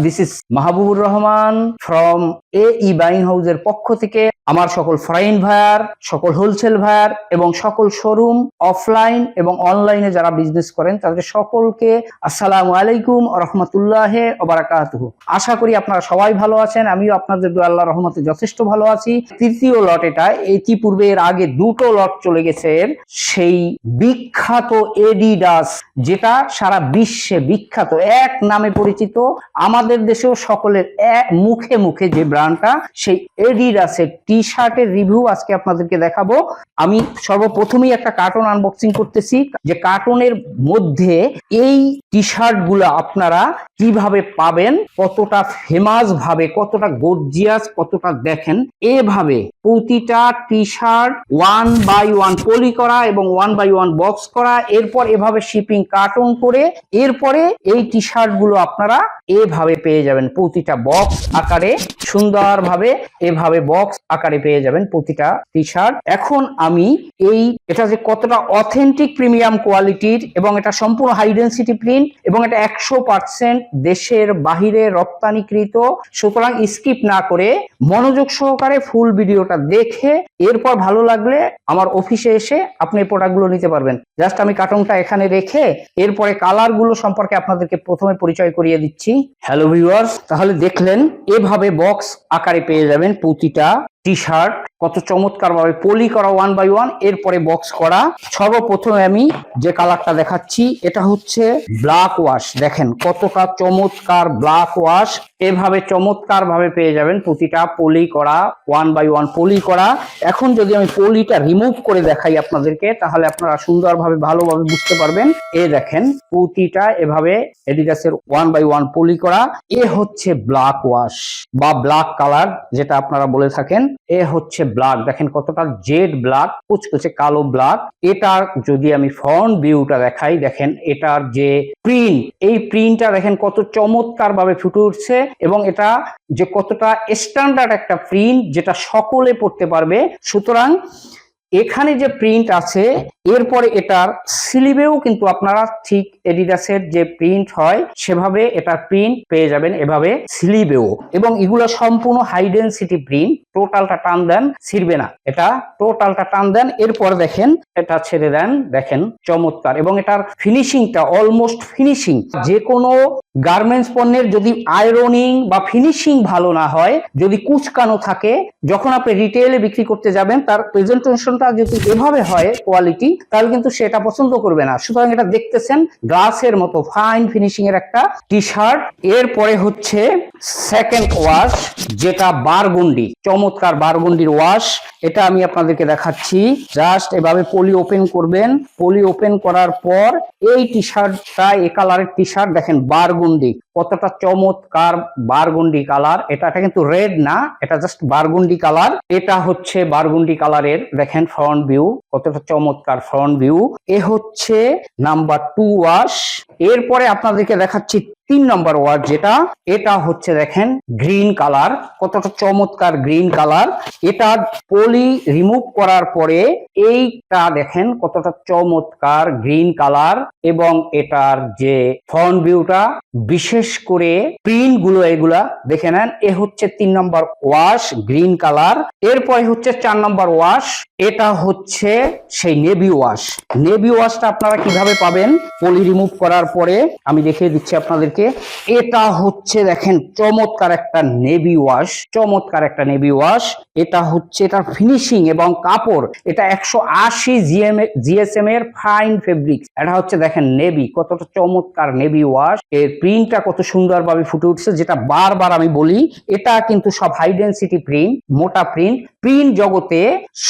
This is Mahbubur Rahman from A E buying হাউজের পক্ষ থেকে আমার সকল ফ্রাইন ভায়ার সকল হোলসেল ভায়ার এবং সকল শোরুম অফলাইন এবং অনলাইনে যারা বিজনেস করেন, তাদের সকলকে আসসালামু আলাইকুম রহমতুল্লাহ ওবারাকাতুহু আশা করি আপনারা সবাই ভালো আছেন, আমিও আপনাদের আল্লাহ রহমতে যথেষ্ট ভালো আছি। তৃতীয় লট এটা, ইতিপূর্বে এর আগে দুটো লট চলে গেছে সেই বিখ্যাত এডিডাস যেটা সারা বিশ্বে বিখ্যাত, এক নামে পরিচিত, আমাদের দেশেও সকলের এক মুখে মুখে যে ব্র্যান্ডটা সেই এডিডাসের টি শার্টের রিভিউ আজকে আপনাদেরকে দেখাবো। আমি সর্বপ্রথমেই একটা কার্টুন আনবক্সিং করতেছি, যে কার্টুনের মধ্যে এই টি শার্টগুলো আপনারা কীভাবে পাবেন, কতটা ফেমাস ভাবে, কতটা গর্জিয়াস কতটা দেখেন, এভাবে প্রতিটা T shirt one by one poly করা এবং ওয়ান বাই ওয়ান বক্স করা, এরপর এভাবে শিপিং কার্টুন করে, এরপরে এই টি শার্টগুলো আপনারা এভাবে পেয়ে যাবেন প্রতিটা বক্স আকারে, সুন্দরভাবে এভাবে বক্স আকারে পেয়ে যাবেন প্রতিটা টি শার্ট এখন আমি এই, এটা যে কতটা অথেন্টিক প্রিমিয়াম কোয়ালিটির এবং এটা সম্পূর্ণ হাই ডেন্সিটি প্রিন্ট এবং এটা একশো পার্সেন্ট দেশের বাহিরে রপ্তানিকৃত, সুতরাং স্কিপ না করে মনোযোগ সহকারে ফুল ভিডিওটা দেখে, এরপর ভালো লাগলে আমার অফিসে এসে আপনি প্রোডাক্টগুলো নিতে পারবেন। জাস্ট আমি কার্টুনটা এখানে রেখে, এরপরে কালারগুলো সম্পর্কে আপনাদেরকে প্রথমে পরিচয় করিয়ে দিচ্ছি। হ্যালো ভিউয়ার্স তাহলে দেখলেন এভাবে বক্স আকারে পেয়ে যাবেন প্রতিটা টি শার্ট কত চমৎকার ভাবে পলি করা ওয়ান বাই ওয়ান এরপরে বক্স করা। সর্বপ্রথমে আমি যে কালারটা দেখাচ্ছি, এটা হচ্ছে ব্ল্যাক ওয়াশ দেখেন কতটা চমৎকার ব্ল্যাক ওয়াশ এভাবে চমৎকার ভাবে পেয়ে যাবেন প্রতিটা পলি করা ওয়ান বাই ওয়ান পলি করা। এখন যদি আমি পলিটা রিমুভ করে দেখাই আপনাদেরকে, তাহলে আপনারা সুন্দরভাবে, ভালোভাবে বুঝতে পারবেন। এ দেখেন প্রতিটা এভাবে এডিডাসের ওয়ান বাই ওয়ান পলি করা। এ হচ্ছে ব্ল্যাক ওয়াশ বা ব্ল্যাক কালার যেটা আপনারা বলে থাকেন। এ হচ্ছে ব্ল্যাক দেখেন কতটা জেড ব্ল্যাক কুচকুচে কালো ব্ল্যাক এটার যদি আমি ফ্রন্ট ভিউটা দেখাই, দেখেন এটার যে প্রিন্ট এই প্রিন্টটা দেখেন কত চমৎকার ভাবে ফুটে উঠছে এবং এটা যে কতটা স্ট্যান্ডার্ড একটা প্রিন্ট যেটা সকলে পড়তে পারবে। সুতরাং এখানে যে প্রিন্ট আছে, এরপরে এটার স্লিভেও কিন্তু আপনারা ঠিক এডিডাসের যে প্রিন্ট হয়, সেভাবে এটার প্রিন্ট পেয়ে যাবেন এভাবে স্লিভেও এবং এগুলো সম্পূর্ণ হাই ডেন্সিটি প্রিন্ট টোটালটা টান দেন, ছিড়বে না। এটা টোটালটা টান দেন, এরপর দেখেন, এটা ছেড়ে দেন, দেখেন, চমৎকার। এবং এটার ফিনিশিংটা অলমোস্ট ফিনিশিং যে কোনো গার্মেন্টস পণ্যের যদি আয়রনিং বা ফিনিশিং ভালো না হয়, যদি কুচকানো থাকে, যখন আপনি রিটেলে বিক্রি করতে যাবেন, তার প্রেজেন্টেশনটা যদি এভাবে হয় কোয়ালিটি তাহলে কিন্তু সেটা পছন্দ করবে না। সুতরাং এটা দেখতেছেন গ্লাসের মতো ফাইন ফিনিশিং এর একটা টি শার্ট এরপরে হচ্ছে সেকেন্ড ওয়াশ যেটা বারগুন্ডি, চমৎকার বারগুন্ডির ওয়াশ এটা আমি আপনাদেরকে দেখাচ্ছি। জাস্ট এভাবে পলি ওপেন করবেন। পলি ওপেন করার পর, এই টি শার্টটা এ কালারের টি শার্ট দেখেন, বারগুন্ডি। బాగుండి কতটা চমৎকার বারগুন্ডি কালার, এটা কিন্তু রেড না, এটা জাস্ট বারগুন্ডি কালার। এটা হচ্ছে বারগুন্ডি কালারের, দেখেন ফ্রন্ট ভিউ কতটা চমৎকার ফ্রন্ট ভিউ এ হচ্ছে নাম্বার টু ওয়াশ এরপরে আপনাদেরকে দেখাচ্ছি তিন নম্বর ওয়ার্ড যেটা। এটা হচ্ছে দেখেন গ্রিন কালার, কতটা চমৎকার গ্রিন কালার। এটা পলি রিমুভ করার পরে এইটা দেখেন কতটা চমৎকার গ্রিন কালার এবং এটার যে ফ্রন্ট ভিউটা বিশেষ করে প্রিন্টগুলো এগুলা দেখে নেন। এ হচ্ছে তিন নম্বর ওয়াশ গ্রিন কালার এরপরে হচ্ছে চার নম্বর ওয়াশ এটা হচ্ছে সেই নেভি ওয়াশ নেভি ওয়াশটা আপনারা কীভাবে পাবেন? পলি রিমুভ করার পরে আমি দেখিয়ে দিচ্ছি আপনাদেরকে। এটা হচ্ছে দেখেন, চমৎকার একটা নেভি ওয়াশ চমৎকার একটা নেভি ওয়াশ এটা হচ্ছে এটার ফিনিশিং এবং কাপড়। এটা একশো আশি জিএম জিএসএম এর ফাইন ফেব্রিক্স এটা হচ্ছে দেখেন নেভি কতটা চমৎকার নেভি ওয়াশ এর প্রিন্টটা কত সুন্দরভাবে ফুটে উঠছে, যেটা বারবার আমি বলি, এটা কিন্তু সব হাই ডেন্সিটি প্রিন্ট মোটা প্রিন্ট প্রিন্ট জগতে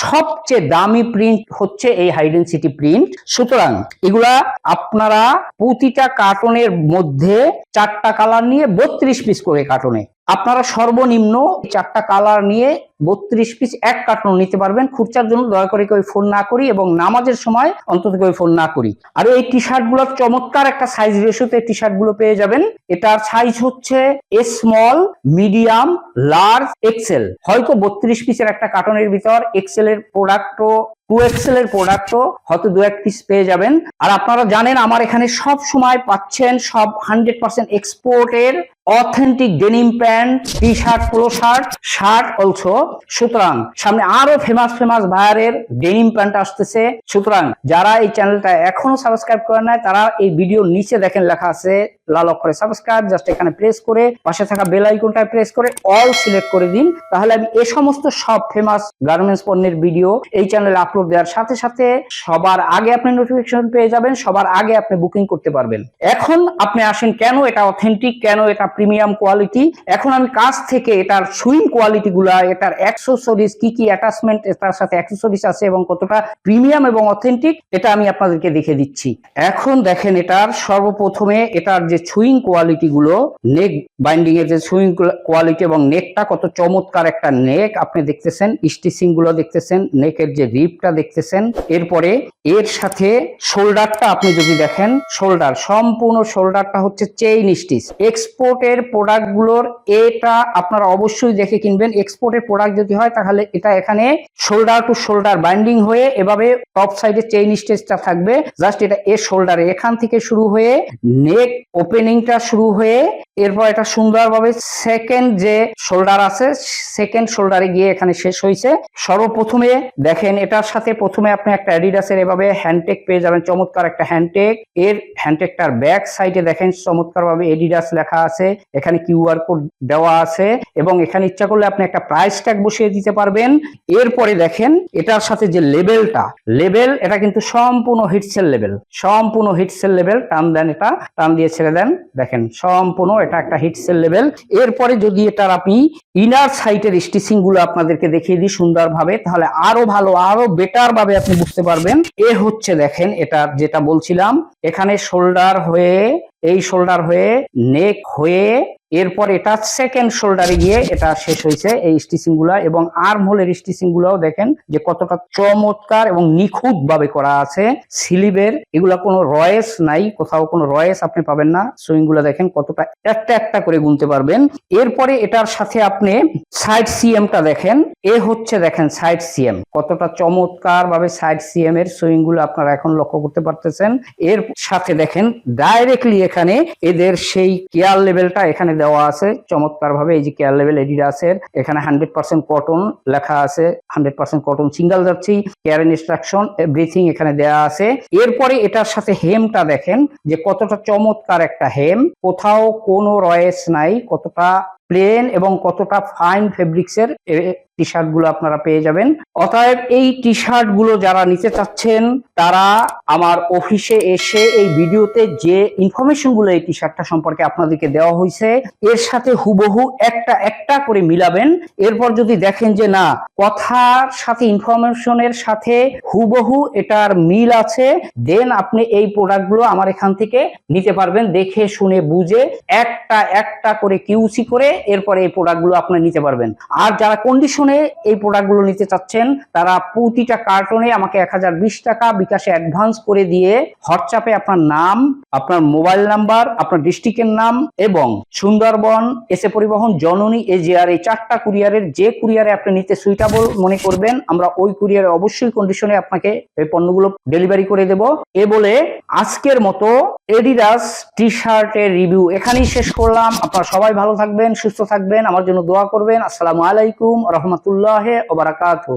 সবচেয়ে দামি প্রিন্ট হচ্ছে এই হাই ডেন্সিটি প্রিন্ট সুতরাং এগুলা আপনারা প্রতিটা কার্টনের মধ্যে চারটা কালার নিয়ে বত্রিশ পিস করে কার্টনে আপনারা সর্বনিম্ন চারটা কালার নিয়ে বত্রিশ পিস এক কার্টন নিতে পারবেন। খুচরার জন্য দয়া করে কেউ ফোন না করি এবং নামাজের সময় অন্তত কেউ ফোন না করি। আর এই টি শার্টগুলো চমৎকার একটা সাইজ রেশোতে টি শার্টগুলো পেয়ে যাবেন। এটার সাইজ হচ্ছে স্মল মিডিয়াম লার্জ এক্সেল হয়তো বত্রিশ পিসের একটা কার্টনের ভিতর এক্সেল এর প্রোডাক্টও টু এক্সেল এর প্রোডাক্টও হয়তো দু এক পিস পেয়ে যাবেন। আর আপনারা জানেন আমার এখানে সব সময় পাচ্ছেন সব হান্ড্রেড পার্সেন্ট এক্সপোর্টের authentic denim pant T shirt polo shirt shirt also সুতরাং সামনে আরও ফেমাস ফেমাস ভাইয়ারের ডেনিম প্যান্ট আসতেছে। সুতরাং যারা এই চ্যানেলটা এখনও সাবস্ক্রাইব করে নাই, তারা এই ভিডিও নিচে দেখেন লেখা আছে, লাল অক্ষরে সাবস্ক্রাইব জাস্ট এখানে প্রেস করে, পাশে থাকা বেল আইকনটা প্রেস করে অল সিলেক্ট করে দিন। তাহলে আমি এ সমস্ত সব ফেমাস গার্মেন্টস পণ্যের ভিডিও এই চ্যানেলে আপলোড দেওয়ার সাথে সাথে সবার আগে আপনি নোটিফিকেশন পেয়ে যাবেন, সবার আগে আপনি বুকিং করতে পারবেন। এখন আপনি আসেন, কেন এটা অথেন্টিক কেন এটা প্রিমিয়াম কোয়ালিটি এখন আমি কাছ থেকে এটার সুইং কোয়ালিটি গুলা এটার অ্যাক্সেসরিজ কি কি অ্যাটাচমেন্ট তার সাথে অ্যাক্সেসরিজ আছে এবং কতটা প্রিমিয়াম এবং অথেন্টিক এটা আমি আপনাদেরকে দেখে দিচ্ছি। এখন দেখেন এটার সর্বপ্রথমে এটার যে সুইং কোয়ালিটি গুলো নেক বাইন্ডিং এর যে সুইং কোয়ালিটি এবং নেকটা কত চমৎকার একটা নেক আপনি দেখতেছেন স্টিচিংগুলো দেখতেছেন নেকের যে রিপটা দেখতেছেন। এরপরে এর সাথে শোল্ডারটা আপনি যদি দেখেন, শোল্ডার, সম্পূর্ণ শোল্ডারটা হচ্ছে চেইন স্টিচ। এক্সপোর্টের প্রোডাক্টগুলোর এটা আপনারা অবশ্যই দেখে কিনবেন। এক্সপোর্টের প্রোডাক্ট যদি হয়, তাহলে এটা এখানে শোল্ডার টু শোল্ডার বাইন্ডিং হয়ে এভাবে টপ সাইডে চেইন স্টিচটা থাকবে। জাস্ট এটা এ শোল্ডারে। এখান থেকে শুরু হয়ে নেক ওপেনিংটা শুরু হয়ে এরপর এটা সুন্দরভাবে সেকেন্ড যে শোল্ডার আছে সেকেন্ড শোল্ডারে গিয়ে এখানে শেষ হয়েছে। সর্বপ্রথমে দেখেন, এটার সাথে প্রথমে আপনি একটা অ্যাডিডাসের এভাবে হ্যান্ডটেক পেয়ে যাবেন, চমৎকার একটা হ্যান্ডটেক এর হ্যান্ডটেকটার ব্যাক সাইডে দেখেন চমৎকার ভাবে এডিডাস লেখা আছে, এখানে কিউআর কোড দেওয়া আছে এবং এখানে ইচ্ছা করলে আপনি একটা প্রাইস ট্যাগ বসিয়ে দিতে পারবেন। এরপরে দেখেন, এটার সাথে যে লেভেলটা লেভেল এটা কিন্তু সম্পূর্ণ হিটসেল লেভেল সম্পূর্ণ হিটসেল লেভেল টান দেন এটা, টান দিয়ে ছেড়ে দেন। দেখেন, সম্পূর্ণ এটা একটা হিটসেল লেভেল এরপরে যদি এটার আপনি ইনার সাইটের স্টিচিংগুলো আপনাদেরকে দেখিয়ে দিই সুন্দরভাবে, তাহলে আরও ভালো, আরও বেটার ভাবে আপনি বুঝতে পারবেন। এ হচ্ছে দেখেন এটা যেটা বলছিলাম, এখানে শোল্ডার হয়ে, এই শোল্ডার হয়ে নেক হয়ে এরপর এটা সেকেন্ড শোল্ডারে গিয়ে এটা শেষ হয়েছে এই স্টিচিংগুলা এবং আর্ম হোলের স্টিচিং গুলাও দেখেন যে কতটা চমৎকার এবং নিখুঁত ভাবে করা আছে। স্লিভের এগুলা কোনো রয়েস নাই, কোথাও কোনো রয়েস আপনি পাবেন না। সুইংগুলা দেখেন কতটা একটা একটা করে গুনতে পারবেন। এরপরে এটার সাথে আপনি সাইড সিএমটা দেখেন। এ হচ্ছে দেখেন সাইড সিএম কতটা চমৎকার ভাবে সাইড সিএম এর সুইংগুলো আপনারা এখন লক্ষ্য করতে পারতেছেন। এর সাথে দেখেন ডাইরেক্টলি এখানে এদের সেই কেয়ার লেভেলটা এখানে দেওয়া আছে। চমৎকার ভাবে এই যে কেয়ার লেভেল এডিডাসের এখানে হান্ড্রেড পার্সেন্ট কটন লেখা আছে। হান্ড্রেড পার্সেন্ট কটন সিঙ্গেল যাচ্ছি। কেয়ার ইনস্ট্রাকশন ব্রিথিং এখানে দেওয়া আছে। এরপরে এটার সাথে হেমটা দেখেন যে কতটা চমৎকার একটা হেম কোথাও কোনো রয়েস নাই। কতটা প্লেন এবং কতটা ফাইন ফেব্রিক্সের টি শার্টগুলো আপনারা পেয়ে যাবেন। অতএব এই টি শার্টগুলো যারা নিতে চাচ্ছেন, তারা আমার অফিসে এসে এই ভিডিওতে যে ইনফরমেশনগুলো এই টি শার্টটা সম্পর্কে আপনাদেরকে দেওয়া হয়েছে, এর সাথে হুবহু একটা একটা করে মিলাবেন। এরপর যদি দেখেন যে না, কথার সাথে ইনফরমেশনের সাথে হুবহু এটার মিল আছে দেন আপনি এই প্রোডাক্টগুলো আমার এখান থেকে নিতে পারবেন। দেখে, শুনে, বুঝে, একটা একটা করে কিউসি করে এরপরে এই প্রোডাক্টগুলো আপনি নিতে পারবেন। আর যারা কন্ডিশনে এই প্রোডাক্টগুলো নিতে চাচ্ছেন, তারা প্রতিটা কার্টনে আমাকে এক হাজার বিশ টাকা বিকাশে অ্যাডভান্স করে দিয়ে হোয়াটসঅ্যাপে আপনার নাম, আপনার মোবাইল নাম্বার, আপনার ডিস্ট্রিক্টের নাম এবং সুন্দরবন, এসে পরিবহন, জননী এজিআর এই চারটা কুরিয়ারের যে কুরিয়ারে আপনি নিতে সুইটেবল মনে করবেন, আমরা ওই কুরিয়ারে অবশ্যই কন্ডিশনে আপনাকে এই পণ্যগুলো ডেলিভারি করে দেব। এ বলে আজকের মতো এডিডাস টি শার্টের রিভিউ এখানেই শেষ করলাম। আপনারা সবাই ভালো থাকবেন, সুস্থ থাকবেন, আমার জন্য দোয়া করবেন। আসসালামু আলাইকুম, রহমতুল্লাহ ওবারাকাতুহ